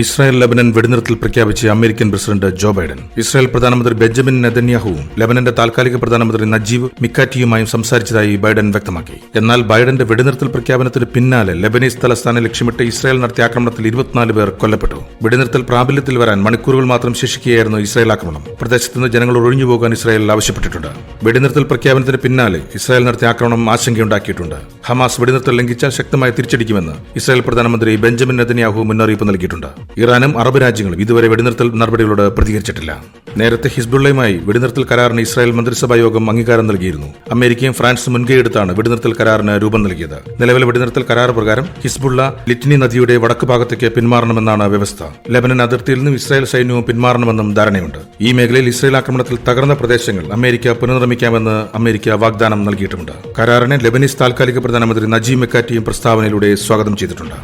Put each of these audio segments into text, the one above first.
Israel Lebanon വെടിനിർത്തൽ പ്രഖ്യാപിച്ച് American president Joe Biden. Israel പ്രധാനമന്ത്രി ബെഞ്ചമിൻ നെതന്യാഹുവും ലബനന്റെ താൽക്കാലിക പ്രധാനമന്ത്രി നജീബ് മിക്കാറ്റിയുമായും സംസാരിച്ചതായി ബൈഡൻ വ്യക്തമാക്കി. എന്നാൽ ബൈഡന്റെ വെടിനിർത്തൽ പ്രഖ്യാപനത്തിന് പിന്നാലെ ലബനീസ് തലസ്ഥാനം ലക്ഷ്യമിട്ട് ഇസ്രായേൽ നടത്തിയ ആക്രമണത്തിൽ ഇരുപത്തിനാല് പേർ കൊല്ലപ്പെട്ടു. വെടിനിർത്തൽ പ്രാബല്യത്തിൽ വരാൻ മണിക്കൂറുകൾ മാത്രം ശേഷിക്കുകയായിരുന്നു ഇസ്രായേൽ ആക്രമണം. പ്രദേശത്ത് നിന്ന് ജനങ്ങൾ ഒഴിഞ്ഞു പോകാൻ ഇസ്രായേൽ ആവശ്യപ്പെട്ടിട്ടുണ്ട്. വെടിനിർത്തൽ പ്രഖ്യാപനത്തിന് പിന്നാലെ ഇസ്രായേൽ നടത്തിയ ആക്രമണം ആശങ്കയുണ്ടാക്കിയിട്ടുണ്ട്. ഹമാസ് വെടിനിർത്തൽ ലംഘിച്ചാൽ ശക്തമായി തിരിച്ചടിക്കുമെന്ന് ഇസ്രായേൽ പ്രധാനമന്ത്രി ബെഞ്ചമിൻ നെതന്യാഹു മുന്നറിയിപ്പ് നൽകിയിട്ടുണ്ട്. ഇറാനും അറബ് രാജ്യങ്ങളും ഇതുവരെ വെടിനിർത്തൽ നടപടികളോട് പ്രതികരിച്ചിട്ടില്ല. നേരത്തെ ഹിസ്ബുള്ളയുമായി വെടിനിർത്തൽ കരാറിന് ഇസ്രായേൽ മന്ത്രിസഭാ യോഗം അംഗീകാരം നൽകിയിരുന്നു. അമേരിക്കയും ഫ്രാൻസും മുൻകൈയെടുത്താണ് വെടിനിർത്തൽ കരാറിന് രൂപം നൽകിയത്. നിലവിലെ വെടിനിർത്തൽ കരാർ പ്രകാരം ഹിസ്ബുള്ള ലിറ്റിനി നദിയുടെ വടക്ക് ഭാഗത്തേക്ക് പിന്മാറണമെന്നാണ് വ്യവസ്ഥ. ലെബനൻ അതിർത്തിയിൽ നിന്നും ഇസ്രായേൽ സൈന്യവും പിന്മാറണമെന്നും ധാരണയുണ്ട്. ഈ മേഖലയിൽ ഇസ്രായേൽ ആക്രമണത്തിൽ തകർന്ന പ്രദേശങ്ങൾ അമേരിക്ക പുനർനിർമ്മിക്കാമെന്ന് അമേരിക്ക വാഗ്ദാനം നൽകിയിട്ടുണ്ട് കരാറിനെ ലെബനീസ് താൽക്കാലിക പ്രധാനമന്ത്രി നജീം മെക്കാറ്റിയും പ്രസ്താവനയിലൂടെ സ്വാഗതം ചെയ്തിട്ടുണ്ട്.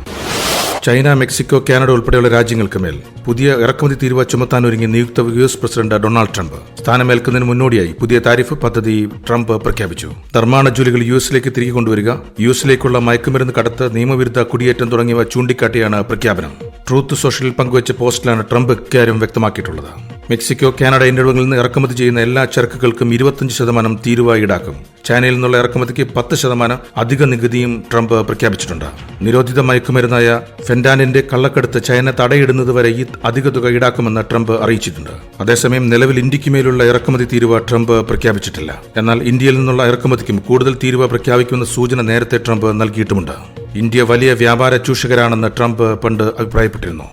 ചൈന മെക്സിക്കോ കാനഡ ഉൾപ്പെടെയുള്ള രാജ്യങ്ങൾക്ക് മേൽ പുതിയ ഇറക്കുമതി തീരുവ ചുമത്താനൊരുങ്ങി നിയുക്ത U S president Donald Trump സ്ഥാനമേൽക്കുന്നതിന് മുന്നോടിയായി പുതിയ താരിഫ് പദ്ധതി ട്രംപ് പ്രഖ്യാപിച്ചു. നിർമ്മാണ ജോലികൾ യു എസിലേക്ക് തിരികെ കൊണ്ടുവരിക യു എസിലേക്കുള്ള മയക്കുമരുന്ന് കടത്ത് നിയമവിരുദ്ധ കുടിയേറ്റം തുടങ്ങിയവ ചൂണ്ടിക്കാട്ടിയാണ് പ്രഖ്യാപനം. ട്രൂത്ത് സോഷ്യലിൽ പങ്കുവച്ച പോസ്റ്റിലാണ് ട്രംപ് ഇക്കാര്യം വ്യക്തമാക്കിയിട്ടുള്ളത്. മെക്സിക്കോ കാനഡ എന്നിവിടങ്ങളിൽ നിന്ന് ഇറക്കുമതി ചെയ്യുന്ന എല്ലാ ചരക്കുകൾക്കും ഇരുപത്തിയഞ്ച് ശതമാനം തീരുവ ഈടാക്കും. ചൈനയിൽ നിന്നുള്ള ഇറക്കുമതിക്ക് പത്ത് ശതമാനം അധിക നികുതിയും ട്രംപ് പ്രഖ്യാപിച്ചിട്ടുണ്ട്. നിരോധിത മയക്കുമരുന്നായ ഫെൻഡാനിന്റെ കള്ളക്കെടുത്ത് ചൈന തടയിടുന്നതുവരെ ഈ അധിക തുക ഈടാക്കുമെന്ന് ട്രംപ് അറിയിച്ചിട്ടുണ്ട്. അതേസമയം നിലവിൽ ഇന്ത്യക്കുമേലുള്ള ഇറക്കുമതി തീരുവ ട്രംപ് പ്രഖ്യാപിച്ചിട്ടില്ല. എന്നാൽ ഇന്ത്യയിൽ നിന്നുള്ള ഇറക്കുമതിക്കും കൂടുതൽ തീരുവ പ്രഖ്യാപിക്കുമെന്ന സൂചന നേരത്തെ ട്രംപ് നൽകിയിട്ടുമുണ്ട്. ഇന്ത്യ വലിയ വ്യാപാര ചൂഷകരാണെന്ന് ട്രംപ് പണ്ട് അഭിപ്രായപ്പെട്ടിരുന്നു.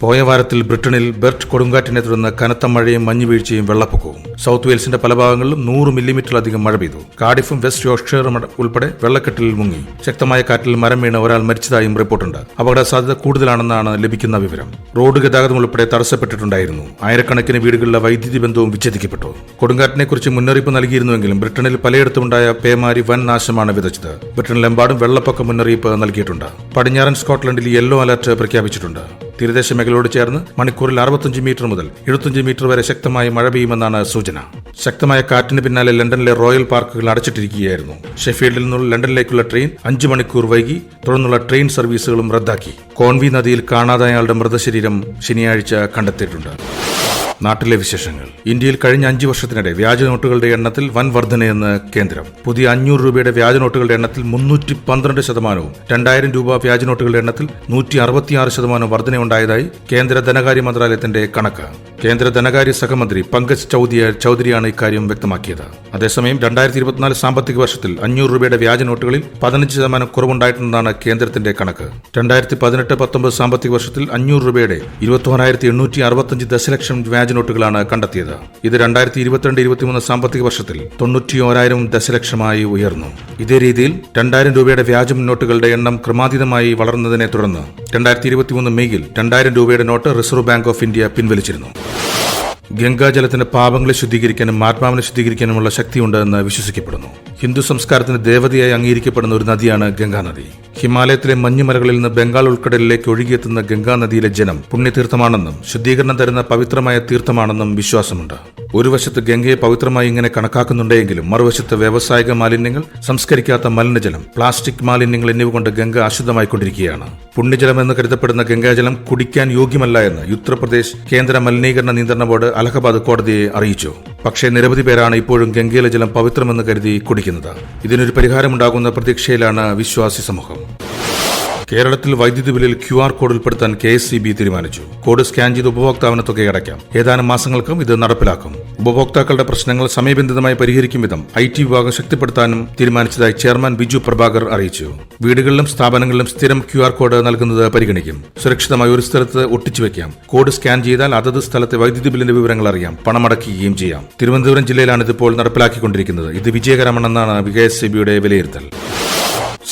പോയ വാരത്തിൽ ബ്രിട്ടനിൽ ബെർട്ട് കൊടുങ്കാറ്റിനെ തുടർന്ന് കനത്ത മഴയും മഞ്ഞുവീഴ്ചയും വെള്ളപ്പൊക്കവും. സൗത്ത് വെയിൽസിന്റെ പല ഭാഗങ്ങളിലും നൂറ് മില്ലിമീറ്ററിലധികം മഴ പെയ്തു. കാഡിഫും വെസ്റ്റ് യോർക്ക്ഷയറും ഉൾപ്പെടെ വെള്ളക്കെട്ടിൽ മുങ്ങി. ശക്തമായ കാറ്റിൽ മരം വീണ് ഒരാൾ മരിച്ചതായും റിപ്പോർട്ടുണ്ട്. അപകട സാധ്യത കൂടുതലാണെന്നാണ് ലഭിക്കുന്ന വിവരം. റോഡ് ഗതാഗതം ഉൾപ്പെടെ തടസ്സപ്പെട്ടിട്ടുണ്ടായിരുന്നു. ആയിരക്കണക്കിന് വീടുകളിലെ വൈദ്യുതി ബന്ധവും വിച്ഛേദിക്കപ്പെട്ടു. കൊടുങ്കാറ്റിനെക്കുറിച്ച് മുന്നറിയിപ്പ് നൽകിയിരുന്നുവെങ്കിലും ബ്രിട്ടനിൽ പലയിടത്തുമുണ്ടായ പേമാരി വൻ നാശമാണ് വിതച്ചത്. ബ്രിട്ടനിലെമ്പാടും വെള്ളപ്പൊക്ക മുന്നറിയിപ്പ് നൽകിയിട്ടുണ്ട്. പടിഞ്ഞാറൻ സ്കോട്ട്ലൻഡിൽ യെല്ലോ അലർട്ട് പ്രഖ്യാപിച്ചിട്ടുണ്ട്. തീരദേശ മേഖലയോട് ചേർന്ന് മണിക്കൂറിൽ അറുപത്തഞ്ച് മീറ്റർ മുതൽ എഴുപത്തഞ്ച് മീറ്റർ വരെ ശക്തമായി മഴ പെയ്യുമെന്നാണ് സൂചന. ശക്തമായ കാറ്റിന് പിന്നാലെ ലണ്ടനിലെ റോയൽ പാർക്കുകൾ അടച്ചിട്ടിരിക്കുകയായിരുന്നു. ഷെഫീൽഡിൽ നിന്നുള്ള ലണ്ടനിലേക്കുള്ള ട്രെയിൻ അഞ്ച് മണിക്കൂർ വൈകി തുടർന്നുള്ള ട്രെയിൻ സർവീസുകളും റദ്ദാക്കി. കോൺവി നദിയിൽ കാണാതായ ആളുടെ മൃതശരീരം ശനിയാഴ്ച കണ്ടെത്തിയിട്ടുണ്ട്. നാട്ടിലെ വിശേഷങ്ങൾ. ഇന്ത്യയിൽ കഴിഞ്ഞ അഞ്ചു വർഷത്തിനിടെ വ്യാജ നോട്ടുകളുടെ എണ്ണത്തിൽ വൻ വർധനയെന്ന് കേന്ദ്രം. പുതിയ അഞ്ഞൂറ് രൂപയുടെ വ്യാജ നോട്ടുകളുടെ എണ്ണത്തിൽ മുന്നൂറ്റി പന്ത്രണ്ട് ശതമാനവും രണ്ടായിരം രൂപ വ്യാജ നോട്ടുകളുടെ എണ്ണത്തിൽ നൂറ്റി അറുപത്തിയാറ് ശതമാനം വർധനയുണ്ടായതായി കേന്ദ്ര ധനകാര്യ മന്ത്രാലയത്തിന്റെ കണക്ക്. കേന്ദ്ര ധനകാര്യ സഹമന്ത്രി പങ്കജ് ചൌധരി ചൌധരിയാണ് ഇക്കാര്യം വ്യക്തമാക്കിയത്. അതേസമയം രണ്ടായിരത്തി ഇരുപത്തിനാല് സാമ്പത്തിക വർഷത്തിൽ അഞ്ഞൂറ് രൂപയുടെ വ്യാജ നോട്ടുകളിൽ പതിനഞ്ച് ശതമാനം കുറവുണ്ടായിട്ടുണ്ടെന്നാണ് കേന്ദ്രത്തിന്റെ കണക്ക്. രണ്ടായിരത്തി പതിനെട്ട് പത്തൊമ്പത് സാമ്പത്തിക വർഷത്തിൽ അഞ്ഞൂറ് രൂപയുടെ ഇരുപത്തി എണ്ണൂറ്റി അറുപത്തഞ്ച് ദശലക്ഷം നോട്ടുകളാണ് കണ്ടെത്തിയത്. ഇത് രണ്ടായിരത്തി ഇരുപത്തിരണ്ട് ഇരുപത്തിമൂന്ന് സാമ്പത്തിക വർഷത്തിൽ തൊണ്ണൂറ്റി ഓരായിരം ദശലക്ഷമായി ഉയർന്നു. ഇതേ രീതിയിൽ രണ്ടായിരം രൂപയുടെ വ്യാജ നോട്ടുകളുടെ എണ്ണം ക്രമാതീതമായി വളർന്നതിനെ തുടർന്ന് രണ്ടായിരത്തി ഇരുപത്തിമൂന്ന് മെയ്യിൽ രണ്ടായിരം രൂപയുടെ note Reserve Bank of India പിൻവലിച്ചിരുന്നു. ഗംഗാജലത്തിന് പാപങ്ങളെ ശുദ്ധീകരിക്കാനും ആത്മാവിനെ ശുദ്ധീകരിക്കാനുമുള്ള ശക്തിയുണ്ടെന്ന് വിശ്വസിക്കപ്പെടുന്നു. ഹിന്ദു സംസ്കാരത്തിന് ദേവതയായി അംഗീകരിക്കപ്പെടുന്ന ഒരു നദിയാണ് ഗംഗാനദി. ഹിമാലയത്തിലെ മഞ്ഞുമലകളിൽ നിന്ന് ബംഗാൾ ഉൾക്കടലിലേക്ക് ഒഴുകിയെത്തുന്ന ഗംഗാനദിയിലെ ജലം പുണ്യതീർത്ഥമാണെന്നും ശുദ്ധീകരണം തരുന്ന പവിത്രമായ തീർത്ഥമാണെന്നും വിശ്വാസമുണ്ട്. ഒരു വശത്ത് ഗംഗയെ പവിത്രമായി ഇങ്ങനെ കണക്കാക്കുന്നുണ്ടെങ്കിലും മറുവശത്ത് വ്യാവസായിക മാലിന്യങ്ങൾ സംസ്കരിക്കാത്ത മലിനജലം പ്ലാസ്റ്റിക് മാലിന്യങ്ങൾ എന്നിവ കൊണ്ട് ഗംഗ അശുദ്ധമായിക്കൊണ്ടിരിക്കുകയാണ്. പുണ്യജലം എന്ന് കരുതപ്പെടുന്ന ഗംഗാജലം കുടിക്കാൻ യോഗ്യമല്ല എന്ന് ഉത്തർപ്രദേശ് കേന്ദ്ര മലിനീകരണ നിയന്ത്രണ ബോർഡ് അലഹബാദ് കോടതിയെ അറിയിച്ചു. പക്ഷേ നിരവധി പേരാണ് ഇപ്പോഴും ഗംഗയിലെ ജലം പവിത്രമെന്ന് കരുതി കുടിക്കുന്നത്. ഇതിനൊരു പരിഹാരമുണ്ടാകുന്ന പ്രതീക്ഷയിലാണ് വിശ്വാസി സമൂഹം. കേരളത്തിൽ വൈദ്യുതി ബില്ലിൽ ക്യു ആർ കോഡ് ഉൾപ്പെടുത്താൻ കെ എസ് സി ബി തീരുമാനിച്ചു. കോഡ് സ്കാൻ ചെയ്ത് ഉപഭോക്താവിന് തുക അടയ്ക്കാം. ഏതാനും മാസങ്ങൾക്കും ഇത് നടപ്പിലാക്കും. ഉപഭോക്താക്കളുടെ പ്രശ്നങ്ങൾ സമയബന്ധിതമായി പരിഹരിക്കും വിധം ഐ ടി വിഭാഗം ശക്തിപ്പെടുത്താനും തീരുമാനിച്ചതായി ചെയർമാൻ ബിജു പ്രഭാകർ അറിയിച്ചു. വീടുകളിലും സ്ഥാപനങ്ങളിലും സ്ഥിരം ക്യു ആർ കോഡ് നൽകുന്നത് പരിഗണിക്കും. സുരക്ഷിതമായി ഒരു സ്ഥലത്ത് ഒട്ടിച്ചു വെക്കാം. കോഡ് സ്കാൻ ചെയ്താൽ അതത് സ്ഥലത്തെ വൈദ്യുതി ബില്ലിന്റെ വിവരങ്ങൾ അറിയാം. പണമടക്കുകയും ചെയ്യാം. തിരുവനന്തപുരം ജില്ലയിലാണ് ഇതിപ്പോൾ നടപ്പിലാക്കിക്കൊണ്ടിരിക്കുന്നത്. ഇത് വിജയകരമാണെന്നാണ് കെ സി ബിയുടെ വിലയിരുത്തൽ.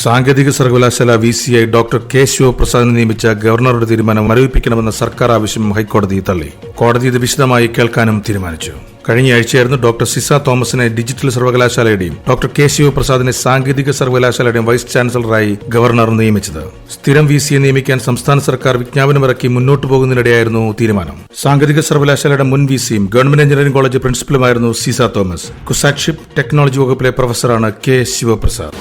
സാങ്കേതിക സർവകലാശാല V C I doctor K ശിവപ്രസാദിനെ നിയമിച്ച ഗവർണറുടെ തീരുമാനം മരവിപ്പിക്കണമെന്ന സർക്കാർ ആവശ്യം ഹൈക്കോടതി തള്ളി. കോടതി ഇത് വിശദമായി കേൾക്കാനും തീരുമാനിച്ചു. കഴിഞ്ഞ ആഴ്ചയായിരുന്നു ഡോക്ടർ സിസ തോമസിനെ ഡിജിറ്റൽ സർവകലാശാലയുടെയും ഡോക്ടർ കെ ശിവപ്രസാദിനെ സാങ്കേതിക സർവകലാശാലയുടെയും വൈസ് ചാൻസലറായി ഗവർണർ നിയമിച്ചത്. സ്ഥിരം വി സിയെ നിയമിക്കാൻ സംസ്ഥാന സർക്കാർ വിജ്ഞാപനമിറക്കി മുന്നോട്ടു പോകുന്നതിനിടെയായിരുന്നു തീരുമാനം. സാങ്കേതിക സർവകലാശാലയുടെ മുൻ വി സിയും ഗവൺമെന്റ് എഞ്ചിനീയറിംഗ് കോളേജ് പ്രിൻസിപ്പലുമായിരുന്നു സിസ തോമസ്. കുസാക്ഷിപ്പ് ടെക്നോളജി വകുപ്പിലെ പ്രൊഫസറാണ് കെ ശിവപ്രസാദ്.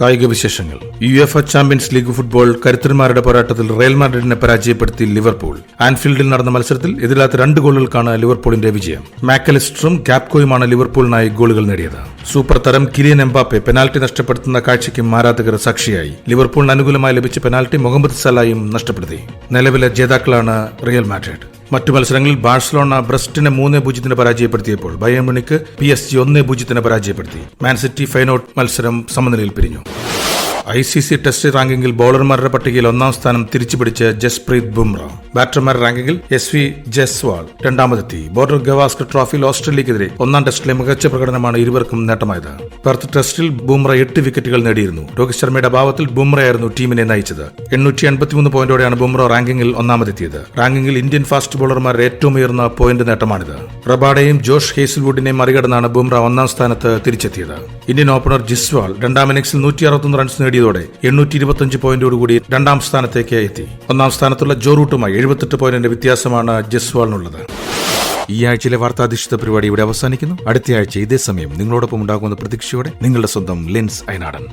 കായിക വിശേഷങ്ങൾ. U F champions league football കരുത്തന്മാരുടെ പോരാട്ടത്തിൽ റയൽ മാഡ്രിഡിനെ പരാജയപ്പെടുത്തി ലിവർപൂൾ. ആൻഫീൽഡിൽ നടന്ന മത്സരത്തിൽ എതിരില്ലാത്ത രണ്ട് ഗോളുകൾക്കാണ് ലിവർപൂളിന്റെ വിജയം. മാക്കലിസ്റ്ററും ക്യാപ്കോയുമാണ് ലിവർപൂളിനായി ഗോളുകൾ നേടിയത്. സൂപ്പർ താരം കിലിയൻ എംബാപ്പെ പെനാൽറ്റി നഷ്ടപ്പെടുത്തുന്ന കാഴ്ചയ്ക്കും ആരാധകർ സാക്ഷിയായി. ലിവർപൂളിന് അനുകൂലമായി ലഭിച്ച പെനാൽറ്റി മുഹമ്മദ് സലായും നഷ്ടപ്പെടുത്തി. നിലവിലെ ജേതാക്കളാണ് റിയൽ മാഡ്രിഡ്. മറ്റു മത്സരങ്ങളിൽ ബാഴ്സലോണ ബ്രസ്റ്റിനെ മൂന്ന് പൂജ്യത്തിന് പരാജയപ്പെടുത്തിയപ്പോൾ Bayern Munich P S G ഒന്ന് പൂജ്യത്തിന് പരാജയപ്പെടുത്തി. മാൻസിറ്റി ഫൈനോട്ട് മത്സരം സമനിലയിൽ പിരിഞ്ഞു. ഐ സി സി ടെസ്റ്റ് റാങ്കിങ്ങിൽ ബൗളർമാരുടെ പട്ടികയിൽ ഒന്നാം സ്ഥാനം തിരിച്ചുപിടിച്ച് ജസ്പ്രീത് ബുംറ. ബാറ്റർമാരുടെ റാങ്കിങ്ങിൽ എസ് വി ജസ്വാൾ രണ്ടാമതെത്തി. ബോർഡർ ഗവാസ്കർ ട്രോഫിയിൽ ഓസ്ട്രേലിയക്കെതിരെ ഒന്നാം ടെസ്റ്റിലെ മികച്ച പ്രകടനമാണ് ഇരുവർക്കും നേട്ടമായത്. പെർത്ത് ടെസ്റ്റിൽ ബുംറ എട്ട് വിക്കറ്റുകൾ നേടിയിരുന്നു. രോഹിത് ശർമ്മയുടെ അഭാവത്തിൽ ബുംറയായിരുന്നു ടീമിനെ നയിച്ചത്. എണ്ണൂറ്റി എൺപത്തിമൂന്ന് പോയിന്റോടെയാണ് ബുംറ റാങ്കിങ്ങിൽ ഒന്നാമതെത്തിയത്. റാങ്കിങ്ങിൽ ഇന്ത്യൻ ഫാസ്റ്റ് ബോളർമാരുടെ ഏറ്റവും ഉയർന്ന പോയിന്റ് നേട്ടമാണിത്. റബാഡയും ജോഷ് ഹേസിൽവുഡിനെയും മറികടന്നാണ് ബുംറ ഒന്നാം സ്ഥാനത്ത് തിരിച്ചെത്തിയത്. ഇന്ത്യൻ ഓപ്പണർ ജിസ്വാൾ രണ്ടാം ഇന്നിംഗ്സിൽ നൂറ്റി അറുപത്തൊന്ന് റൺസ് നേടിയതോടെ എണ്ണൂറ്റി ഇരുപത്തിയഞ്ച് പോയിന്റോടുകൂടി രണ്ടാം സ്ഥാനത്തേക്ക് എത്തി. ഒന്നാം സ്ഥാനത്തുള്ള ജോ റൂട്ടുമായി എഴുപത്തെട്ട് പോയിന്റിന്റെ വ്യത്യാസമാണ് ജസ്വാളിനുള്ളത്. ഈ ആഴ്ചയിലെ വാർത്താധിഷ്ഠിത പരിപാടി ഇവിടെ അവസാനിക്കുന്നു. അടുത്ത ആഴ്ച ഇതേ സമയം നിങ്ങളോടൊപ്പം ഉണ്ടാകുന്ന പ്രതീക്ഷയോടെ നിങ്ങളുടെ സ്വന്തം ലെൻസ് അയനാടൻ.